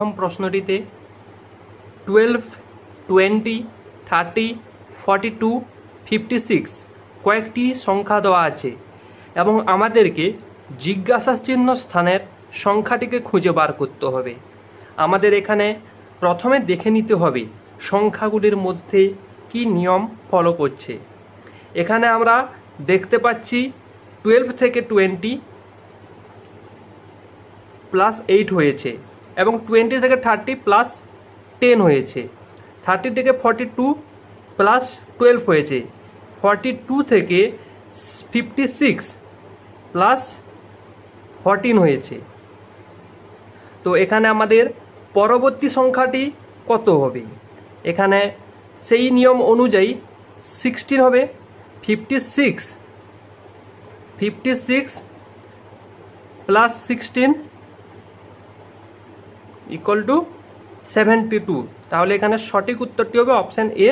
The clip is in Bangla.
প্রথম প্রশ্নটিতে twelve twenty thirty forty two fifty six কয়েকটি সংখ্যা দেওয়া আছে এবং আমাদেরকে জিজ্ঞাসা চিহ্ন স্থানের সংখ্যাটিকে খুঁজে বার করতে হবে। আমাদের এখানে প্রথমে দেখে নিতে হবে সংখ্যাগুলির মধ্যে কি নিয়ম ফলো করছে। এখানে আমরা দেখতে পাচ্ছি টুয়েলভ থেকে টোয়েন্টি প্লাস এইট হয়েছে। এবং টোয়েন্টি থেকে থার্টি প্লাস টেন হয়েছে। থার্টি থেকে ফর্টি টু প্লাস টুয়েলভ হয়েছে। ফর্টি টু থেকে ফিফটি সিক্স প্লাস ফরটিন হয়েছে। তো এখানে আমাদের পরবর্তী সংখ্যাটি কত হবে? এখানে সেই নিয়ম অনুযায়ী সিক্সটিন হবে। Fifty six fifty six plus sixteen equal to seventy two তাহলে এখানে সঠিক উত্তরটি হবে অপশান এ